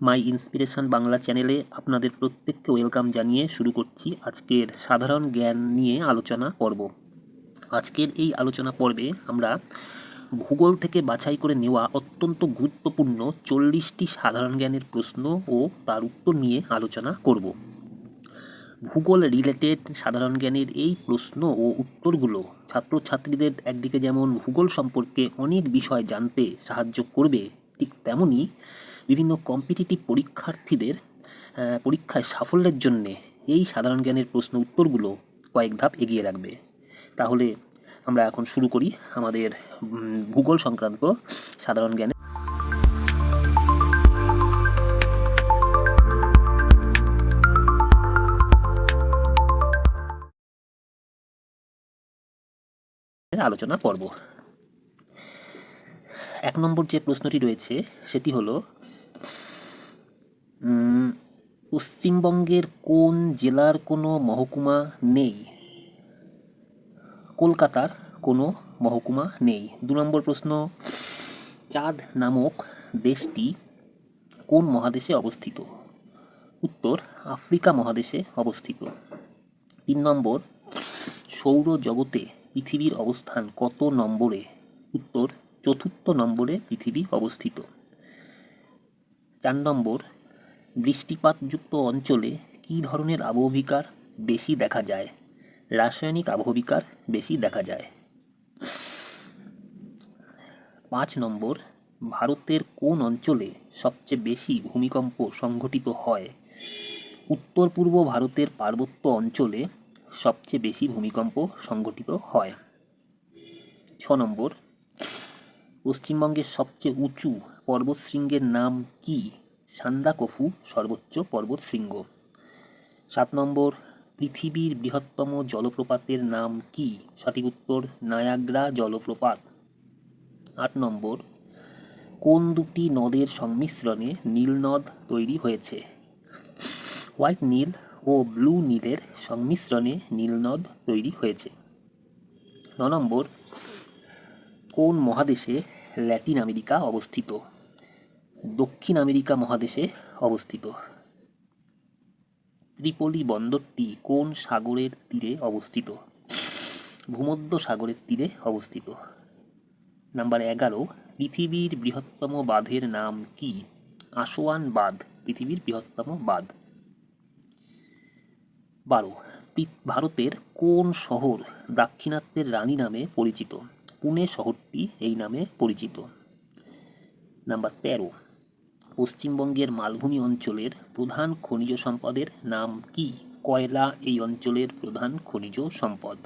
মাই inspiration Bangla চ্যানেলে আপনাদের প্রত্যেককে ওয়েলকাম জানিয়ে শুরু করছি আজকের সাধারণ জ্ঞান নিয়ে আলোচনা পর্ব। আজকের এই আলোচনা পর্বে আমরা ভূগোল থেকে বাছাই করে নেওয়া অত্যন্ত গুরুত্বপূর্ণ চল্লিশটি সাধারণ জ্ঞানের প্রশ্ন ও তার উত্তর নিয়ে আলোচনা করব। ভূগোল রিলেটেড সাধারণ জ্ঞানের এই প্রশ্ন ও উত্তরগুলো ছাত্রছাত্রীদের একদিকে যেমন ভূগোল সম্পর্কে অনেক বিষয় জানতে সাহায্য করবে, ঠিক তেমনই বিভিন্ন কম্পিটিটিভ পরীক্ষার্থীদের পরীক্ষায় সাফল্যের জন্যে এই সাধারণ জ্ঞানের প্রশ্ন উত্তরগুলো কয়েক ধাপ এগিয়ে রাখবে। তাহলে আমরা এখন শুরু করি আমাদের ভূগোল সংক্রান্ত সাধারণ জ্ঞানের আলোচনা করব এক নম্বর যে প্রশ্নটি রয়েছে, সেটি হলো পশ্চিমবঙ্গের কোন জেলার কোনো মহকুমা নেই? কলকাতার কোনো মহকুমা নেই। দু নম্বর প্রশ্ন, চাঁদ নামক দেশটি কোন মহাদেশে অবস্থিত? উত্তর, আফ্রিকা মহাদেশে অবস্থিত। তিন নম্বর, সৌরজগতে পৃথিবীর অবস্থান কত নম্বরে? উত্তর, চতুর্থ নম্বরে পৃথিবী অবস্থিত। চার নম্বর বৃষ্টিপাতযুক্ত অঞ্চলে কী ধরনের আবহবিকার বেশি দেখা যায়? রাসায়নিক আবহবিকার বেশি দেখা যায়। পাঁচ নম্বর, ভারতের কোন অঞ্চলে সবচেয়ে বেশি ভূমিকম্প সংঘটিত হয়? উত্তর পূর্ব ভারতের পার্বত্য অঞ্চলে সবচেয়ে বেশি ভূমিকম্প সংঘটিত হয়। ছ নম্বর, পশ্চিমবঙ্গের সবচেয়ে উঁচু পর্বতশৃঙ্গের নাম কি? সান্দাকফু সর্বোচ্চ পর্বত শৃঙ্গ। সাত নম্বর, পৃথিবীর বৃহত্তম জলপ্রপাতের নাম কি? সঠিক উত্তর, নায়াগ্রা জলপ্রপাত। আট নম্বর, কোন দুটি নদের সংমিশ্রণে নীলনদ তৈরি হয়েছে? হোয়াইট নীল ও ব্লু নীলের সংমিশ্রণে নীলনদ তৈরি হয়েছে। ন নম্বর, কোন মহাদেশে ল্যাটিন আমেরিকা অবস্থিত? দক্ষিণ আমেরিকা মহাদেশে অবস্থিত। ত্রিপলি বন্দরটি কোন সাগরের তীরে অবস্থিত? ভূমধ্য সাগরের তীরে অবস্থিত। নাম্বার এগারো, পৃথিবীর বৃহত্তম বাঁধের নাম কি? আসোয়ান বাঁধ, পৃথিবীর বৃহত্তম বাঁধ। বারো ভারতের কোন শহর দাক্ষিণাত্যের রানী নামে পরিচিত? পুনে শহরটি এই নামে পরিচিত। নাম্বার তেরো পশ্চিমবঙ্গের মালভূমি অঞ্চলের প্রধান খনিজ সম্পদের নাম কি? কয়লা এই অঞ্চলের প্রধান খনিজ সম্পদ।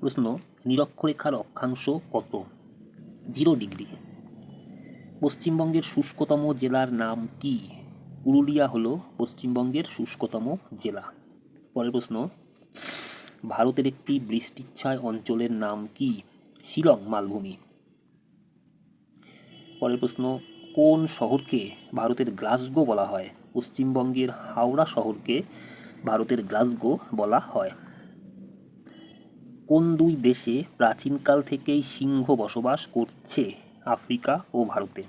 প্রশ্ন, নিরক্ষরেখার অক্ষাংশ কত? Zero degree. পশ্চিমবঙ্গের শুষ্কতম জেলার নাম কি? পুরুলিয়া হলো পশ্চিমবঙ্গের শুষ্কতম জেলা। পরের প্রশ্ন, ভারতের একটি বৃষ্টিচ্ছায় অঞ্চলের নাম কি? শিলং মালভূমি। পরের প্রশ্ন, কোন শহরকে ভারতের গ্লাসগো বলা হয়? পশ্চিমবঙ্গের হাওড়া শহরকে ভারতের গ্লাসগো বলা হয়। কোন দুই দেশে প্রাচীনকাল থেকেই সিংহ বসবাস করছে আফ্রিকা ও ভারতে?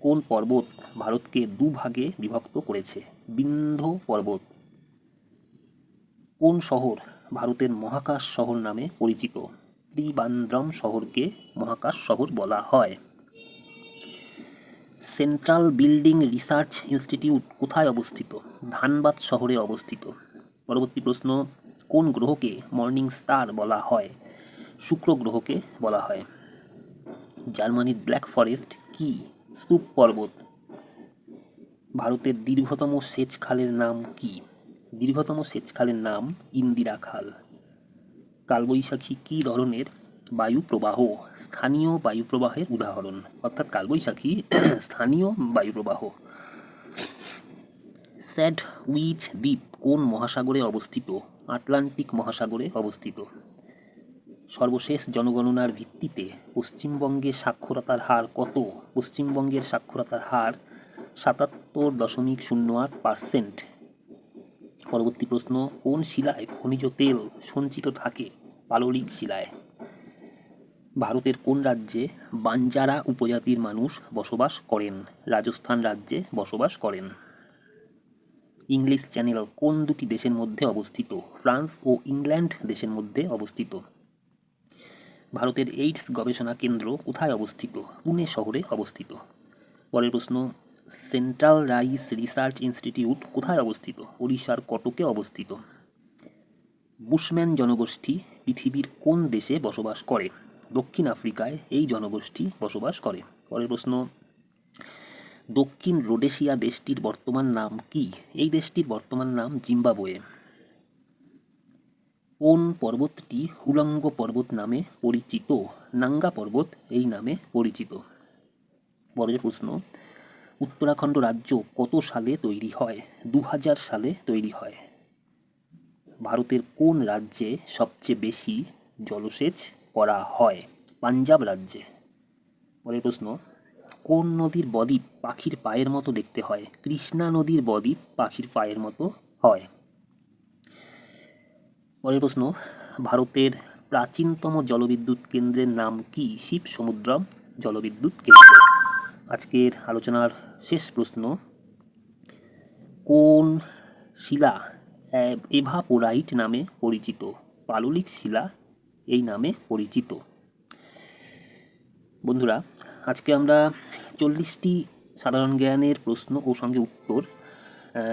কোন পর্বত ভারতকে দুভাগে বিভক্ত করেছে? বিন্ধ্য পর্বত। কোন শহর ভারতের মহাকাশ শহর নামে পরিচিত? ত্রিবান্দ্রম শহরকে মহাকাশ শহর বলা হয়। সেন্ট্রাল বিল্ডিং রিসার্চ ইনস্টিটিউট কোথায় অবস্থিত? ধানবাদ শহরে অবস্থিত। পরবর্তী প্রশ্ন, কোন গ্রহকে মর্নিং স্টার বলা হয়? শুক্র গ্রহকে বলা হয়। জার্মানির ব্ল্যাক ফরেস্ট কি? স্তূপ পর্বত। ভারতের দীর্ঘতম সেচ খালের নাম কি? দীর্ঘতম সেচ খালের নাম ইন্দিরা খাল। কালবৈশাখী কী ধরনের বায়ু প্রবাহ? স্থানীয় বায়ু প্রবাহের উদাহরণ। অর্থাৎ কালবৈশাখী স্থানীয় বায়ু প্রবাহ। স্যাড উইচ দ্বীপ কোন মহাসাগরে অবস্থিত? আটলান্টিক মহাসাগরে অবস্থিত। সর্বশেষ জনগণনার ভিত্তিতে পশ্চিমবঙ্গে সাক্ষরতার হার কত? পশ্চিমবঙ্গের সাক্ষরতার হার সাতাত্তর দশমিক শূন্য আট পার্সেন্ট। পরবর্তী প্রশ্ন, কোন শিলায় খনিজ তেল সঞ্চিত থাকে? পাললিক শিলায়। ভারতের কোন রাজ্যে বাঞ্জারা উপজাতির মানুষ বসবাস করেন? রাজস্থান রাজ্যে বসবাস করেন। ইংলিশ চ্যানেল, কোন দুটি দেশের মধ্যে অবস্থিত? ফ্রান্স ও ইংল্যান্ড দেশের মধ্যে অবস্থিত। ভারতের এইডস গবেষণা কেন্দ্র কোথায় অবস্থিত? পুনে শহরে অবস্থিত। পরের প্রশ্ন সেন্ট্রাল রাইস রিসার্চ ইনস্টিটিউট কোথায় অবস্থিত? ওড়িশার কটকে অবস্থিত। বুশম্যান জনগোষ্ঠী পৃথিবীর কোন দেশে বসবাস করে? দক্ষিণ আফ্রিকায় এই জনগোষ্ঠী বসবাস করে। পরের প্রশ্ন, দক্ষিণ রোডেশিয়া দেশটির বর্তমান নাম কি? এই দেশটির বর্তমান নাম জিম্বাবোয়ে। কোন পর্বতটি হুলঙ্গ পর্বত নামে পরিচিত? নাঙ্গা পর্বত এই নামে পরিচিত। পরের প্রশ্ন উত্তরাখণ্ড রাজ্য কত সালে তৈরি হয়? দু হাজার সালে তৈরি হয়। ভারতের কোন রাজ্যে সবচেয়ে বেশি জলসেচ করা হয়? পাঞ্জাব রাজ্যে। পরের প্রশ্ন, কোন নদীর বদ্বীপ পাখির পায়ের মতো দেখতে হয়? কৃষ্ণা নদীর বদ্বীপ পাখির পায়ের মতো হয়। পরের প্রশ্ন, ভারতের প্রাচীনতম জলবিদ্যুৎ কেন্দ্রের নাম কি শিব সমুদ্রম জলবিদ্যুৎ কেন্দ্র? আজকের আলোচনার শেষ প্রশ্ন, কোন শিলা এভাপোরাইট নামে পরিচিত? পাললিক শিলা এই নামে পরিচিত। বন্ধুরা, আজকে আমরা চল্লিশটি সাধারণ জ্ঞানের প্রশ্ন ও সঙ্গে উত্তর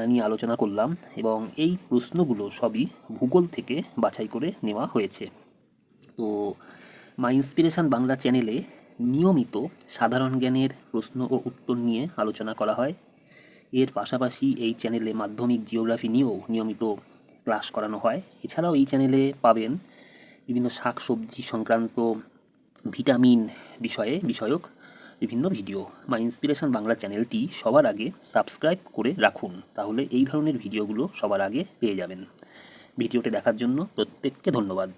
নিয়ে আলোচনা করলাম এবং এই প্রশ্নগুলো সবই ভূগোল থেকে বাছাই করে নেওয়া হয়েছে। তো মাই ইন্সপিরেশান বাংলা চ্যানেলে নিয়মিত সাধারণ জ্ঞানের প্রশ্ন ও উত্তর নিয়ে আলোচনা করা হয়। এর পাশাপাশি এই চ্যানেলে মাধ্যমিক জিওগ্রাফি নিয়েও নিয়মিত ক্লাস করানো হয়। এছাড়াও এই চ্যানেলে পাবেন বিভিন্ন শাকসবজি সংক্রান্ত ভিটামিন বিষয়ে বিষয়ক বিভিন্ন ভিডিও মাই ইন্সপিরেশন বাংলা চ্যানেলটি সবার আগে সাবস্ক্রাইব করে রাখুন। তাহলে এই ধরনের ভিডিওগুলো সবার আগে পেয়ে যাবেন। ভিডিওটি দেখার জন্য প্রত্যেককে ধন্যবাদ।